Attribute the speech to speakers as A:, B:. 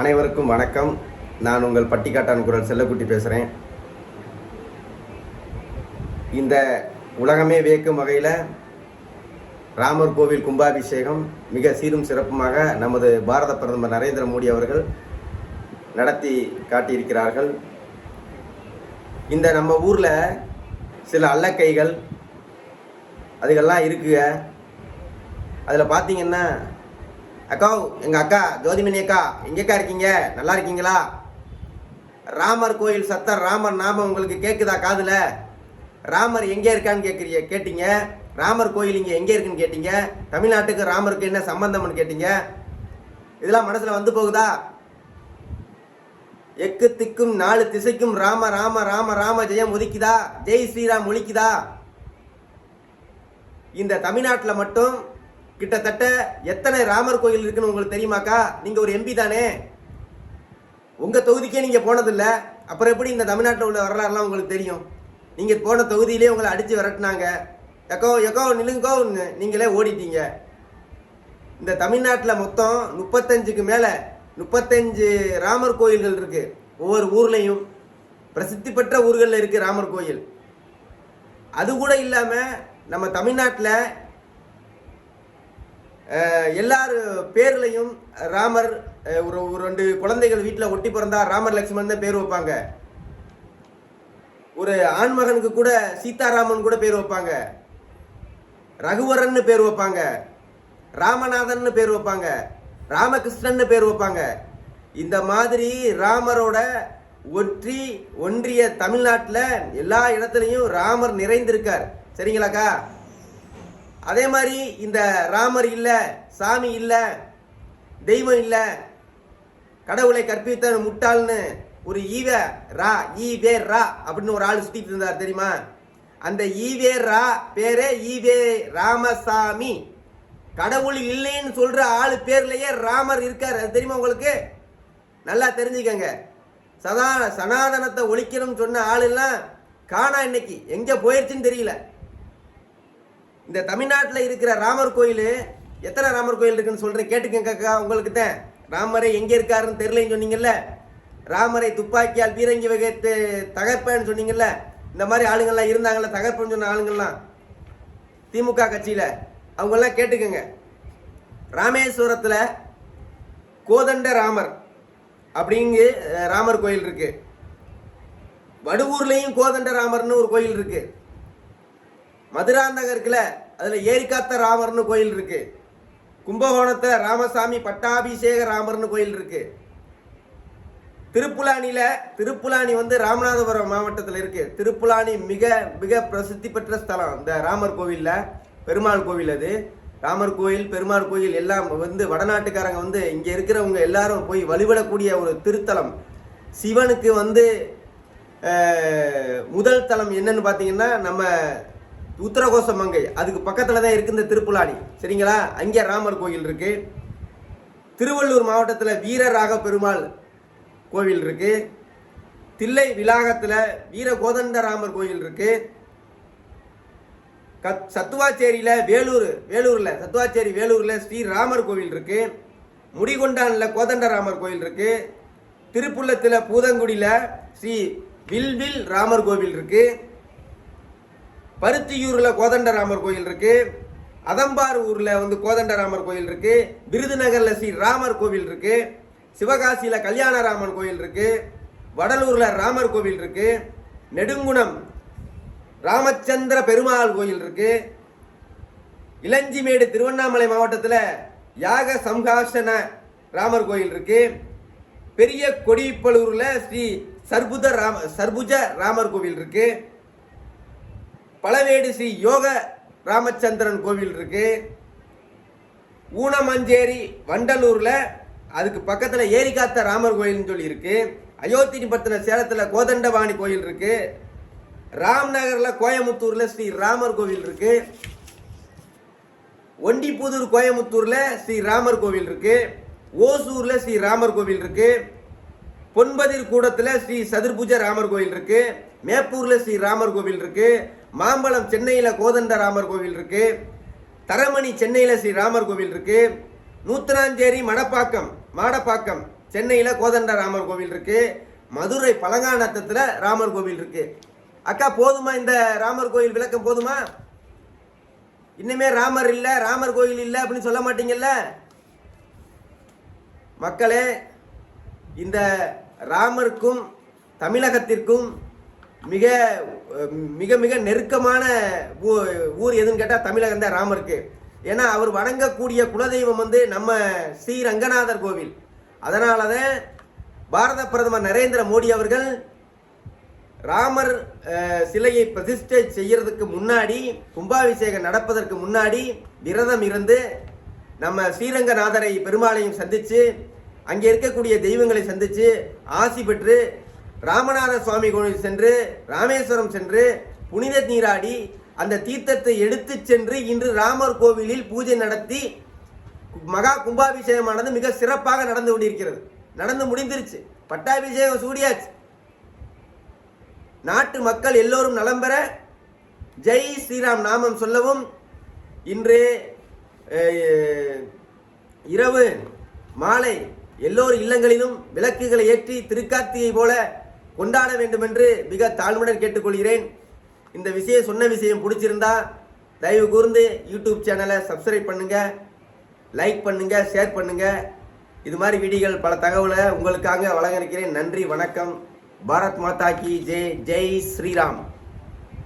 A: அனைவருக்கும் வணக்கம். நான் உங்கள் பட்டிக்காட்டான் குரல் செல்லக்குட்டி பேசுகிறேன் இந்த உலகமே வியக்கும் வகையில் ராமர் கோவில் கும்பாபிஷேகம் மிக சீரும் சிறப்புமாக நமது பாரத பிரதமர் நரேந்திர மோடி அவர்கள் நடத்தி காட்டியிருக்கிறார்கள். இந்த நம்ம ஊரில் சில அல்லக்கைகள் அதுகெல்லாம் இருக்குங்க. அதில் பார்த்தீங்கன்னா அக்கா எங்கள் அக்கா ஜோதிமணி அக்கா எங்கேக்கா இருக்கீங்க? நல்லா இருக்கீங்களா? ராமர் கோயில் சத்தம் ராமர் நாமம் உங்களுக்கு கேட்குதா காதில்? ராமர் எங்கே இருக்கான்னு கேட்குறீங்க கேட்டீங்க? ராமர் கோயில் இங்கே எங்கே இருக்குன்னு கேட்டீங்க? தமிழ்நாட்டுக்கு ராமருக்கு என்ன சம்பந்தம்னு கேட்டீங்க? இதெல்லாம் மனசில் வந்து போகுதா? எக்கு திக்கும் நாலு திசைக்கும் ராம ராம ராம ராம ஜெயம் ஒதுக்கிதா ஜெய் ஸ்ரீராம் ஒழிக்குதா இந்த தமிழ்நாட்டில் மட்டும் கிட்டத்தட்ட எத்தனை ராமர் கோயில் இருக்குன்னு உங்களுக்கு தெரியுமாக்கா? நீங்கள் ஒரு எம்பி தானே. உங்கள் தொகுதிக்கே நீங்கள் போனதில்ல. அப்புறம் எப்படி இந்த தமிழ்நாட்டில் உள்ள வரலாறுலாம் உங்களுக்கு தெரியும்? நீங்கள் போன தொகுதியிலே உங்களை அடித்து விரட்டினாங்க. எக்கோ எக்கோ நிலுங்கோ நீங்களே ஓடிட்டீங்க. இந்த தமிழ்நாட்டில் மொத்தம் முப்பத்தஞ்சுக்கு மேலே முப்பத்தஞ்சு ராமர் கோயில்கள் இருக்குது ஒவ்வொரு ஊர்லேயும் பிரசித்தி பெற்ற ஊர்களில் இருக்குது ராமர் கோயில். அது கூட இல்லாமல் நம்ம தமிழ்நாட்டில் எல்லார் பேர்லையும் ராமர் ஒரு ஒரு ரெண்டு குழந்தைகள் வீட்டில் ஒட்டி பிறந்தா ராமர் லட்சுமணன் தான் பேர் வைப்பாங்க. ஒரு ஆண்மகனுக்கு கூட சீதாராமன் கூட பேர் வைப்பாங்க. ரகுவரன் பேர் வைப்பாங்க. ராமநாதன் பேர் வைப்பாங்க. ராமகிருஷ்ணன் பேர் வைப்பாங்க. இந்த மாதிரி ராமரோட ஒற்றி ஒன்றிய தமிழ்நாட்டில் எல்லா இடத்துலையும் ராமர் நிறைந்திருக்கார். சரிங்களாக்கா? அதே மாதிரி இந்த ராமர் இல்லை சாமி இல்லை தெய்வம் இல்லை கடவுளை கற்பித்த முட்டாள்னு ஒரு ஈவ ரா ஈவே ரா அப்படின்னு ஒரு ஆள் சுத்திட்டு இருந்தார் தெரியுமா? அந்த ஈவே ரா பேரே ஈவே ராமசாமி. கடவுள் இல்லைன்னு சொல்ற ஆளு பேர்லயே ராமர் இருக்கார். அது தெரியுமா உங்களுக்கு? நல்லா தெரிஞ்சுக்கங்க. சதா சனாதனத்தை ஒழிக்கணும்னு சொன்ன ஆளெல்லாம் காணா இன்னைக்கு. எங்க போயிருச்சுன்னு தெரியல. இந்த தமிழ்நாட்டில் இருக்கிற ராமர் கோயில் எத்தனை ராமர் கோயில் இருக்குன்னு சொல்கிறேன் கேட்டுக்கங்க அக்கா உங்களுக்கு தான் ராமரை எங்கே இருக்காருன்னு தெரிலன்னு சொன்னீங்கல்ல? ராமரை துப்பாக்கியால் பீரங்கி வகைத்து தகர்ப்பேன்னு சொன்னீங்கல்ல? இந்த மாதிரி ஆளுங்கள்லாம் இருந்தாங்கள்ல தகர்ப்பேன்னு சொன்ன ஆளுங்கள்லாம்? திமுக கட்சியில். அவங்கெல்லாம் கேட்டுக்கோங்க. ராமேஸ்வரத்தில் கோதண்ட ராமர் அப்படிங்கு ராமர் கோயில் இருக்குது வடுவூர்லேயும் கோதண்ட ராமர்னு ஒரு கோயில் இருக்குது மதுராந்தகருக்குல அதில் ஏரிக்காத்த ராமர்னு கோயில் இருக்கு. கும்பகோணத்தில் ராமசாமி பட்டாபிஷேக ராமர்னு கோயில் இருக்கு. திருப்புலாணியில் திருப்புலானி வந்து ராமநாதபுரம் மாவட்டத்தில் இருக்கு. திருப்புலானி மிக மிக பிரசித்தி பெற்ற ஸ்தலம் இந்த ராமர் கோவிலில். பெருமாள் கோவில் அது. ராமர் கோயில் பெருமாள் கோயில் எல்லாம் வந்து வடநாட்டுக்காரங்க வந்து இங்கே இருக்கிறவங்க எல்லாரும் போய் வழிபடக்கூடிய ஒரு திருத்தலம். சிவனுக்கு வந்து முதல் தலம் என்னன்னு பார்த்தீங்கன்னா நம்ம உத்தரகோச மங்கை அதுக்கு பக்கத்தில் தான் இருக்குது இந்த திருப்புலானி சரிங்களா? அங்கே ராமர் கோயில் இருக்குது திருவள்ளூர் மாவட்டத்தில் வீரராக பெருமாள் கோவில் இருக்குது தில்லை விலாகத்தில் வீர கோதண்டராமர் கோயில் இருக்குது கத் சத்துவாச்சேரியில் வேலூர் வேலூரில் சத்துவாச்சேரி வேலூரில் ஸ்ரீராமர் கோவில் இருக்குது முடிகொண்டானில் கோதண்டராமர் கோயில் இருக்குது திருப்புள்ளத்தில் பூதங்குடியில் ஸ்ரீ வில்வில் ராமர் கோவில் இருக்குது பருத்தியூரில் கோதண்டராமர் கோயில் இருக்கு. அதம்பார் ஊரில் வந்து கோதண்டராமர் கோயில் இருக்கு. விருதுநகரில் ஸ்ரீ ராமர் கோவில் இருக்கு. சிவகாசியில் கல்யாணராமன் கோயில் இருக்கு. வடலூரில் ராமர் கோவில் இருக்கு. நெடுங்குணம் ராமச்சந்திர பெருமாள் கோயில் இருக்கு. இளஞ்சிமேடு திருவண்ணாமலை மாவட்டத்தில் யாக சம்ஹாசன ராமர் கோயில் இருக்கு. பெரிய கொடிப்பலூரில் ஸ்ரீ சர்புத ராம சர்புஜ ராமர் கோவில் இருக்குது பழவேடு ஸ்ரீ யோக ராமச்சந்திரன் கோவில் இருக்கு. ஊனமஞ்சேரி வண்டலூரில் அதுக்கு பக்கத்தில் ஏரிகாத்த ராமர் கோயில்னு சொல்லி இருக்கு. அயோத்தி பத்தின சேலத்தில் கோதண்டபாணி கோயில் இருக்கு. ராம்நகரில் கோயமுத்தூரில் ஸ்ரீ ராமர் கோவில் இருக்கு. ஒண்டிப்புதூர் கோயமுத்தூரில் ஸ்ரீ ராமர் கோவில் இருக்கு. ஓசூரில் ஸ்ரீ ராமர் கோவில் இருக்குது பொன்பதிர் கூடத்தில் ஸ்ரீ சதுர்புஜ ராமர் கோவில் இருக்கு. மேப்பூர்ல ஸ்ரீ ராமர் கோவில் இருக்கு. மாம்பழம் சென்னையில் கோதண்ட ராமர் கோவில் இருக்கு. தரமணி சென்னையில் ஸ்ரீ ராமர் கோவில் இருக்கு. நூத்தனாஞ்சேரி மடப்பாக்கம் மாடப்பாக்கம் சென்னையில் கோதண்ட ராமர் கோவில் இருக்கு. மதுரை பழங்காநத்தத்தில் ராமர் கோவில் இருக்கு. அக்கா போதுமா இந்த ராமர் கோவில் விளக்கம் போதுமா? இன்னுமே ராமர் இல்லை ராமர் கோயில் இல்லை அப்படின்னு சொல்ல மாட்டீங்கல்ல? மக்களே இந்த ராமருக்கும் தமிழகத்திற்கும் மிக மிக மிக நெருக்கமான ஊ- ஊர் எதுன்னு கேட்டால் தமிழகம் தான் ராமருக்கு. ஏன்னா அவர் வணங்கக்கூடிய குலதெய்வம் வந்து நம்ம ஸ்ரீ ரங்கநாதர் கோவில். அதனால தான் பாரத பிரதமர் நரேந்திர மோடி அவர்கள் ராமர் சிலையை பிரதிஷ்டை செய்யறதுக்கு முன்னாடி கும்பாபிஷேகம் நடப்பதற்கு முன்னாடி விரதம் இருந்து நம்ம ஸ்ரீரங்கநாதரை பெருமாளையும் சந்தித்து அங்கே இருக்கக்கூடிய தெய்வங்களை சந்தித்து ஆசி பெற்று ராமநாத சுவாமி கோவில் சென்று ராமேஸ்வரம் சென்று புனித நீராடி அந்த தீர்த்தத்தை எடுத்துச் சென்று இன்று ராமர் கோவிலில் பூஜை நடத்தி மகா கும்பாபிஷேகமானது மிக சிறப்பாக நடந்து கொண்டிருக்கிறது. நடந்து முடிந்துருச்சு. பட்டாபிஷேகம் சூடியாச்சு. நாட்டு மக்கள் எல்லோரும் நலம் பெற ஜெய் ஸ்ரீராம் நாமம் சொல்லவும் இன்று இரவு மாலை எல்லோர் இல்லங்களிலும் விளக்குகளை ஏற்றி திருக்கார்த்தியை போல கொண்டாட வேண்டும் என்று மிக தாழ்வுடன் கேட்டுக்கொள்கிறேன். இந்த விஷயம் சொன்ன விஷயம் பிடிச்சிருந்தா தயவு கூர்ந்து யூடியூப் சேனலை சப்ஸ்கிரைப் பண்ணுங்க லைக் பண்ணுங்க ஷேர் பண்ணுங்க. இது மாதிரி வீடியோகள் பல தகவலை உங்களுக்காக வழங்க இருக்கிறேன். நன்றி வணக்கம். பாரத் மாதா கி ஜெய் ஜெய் ஸ்ரீராம்.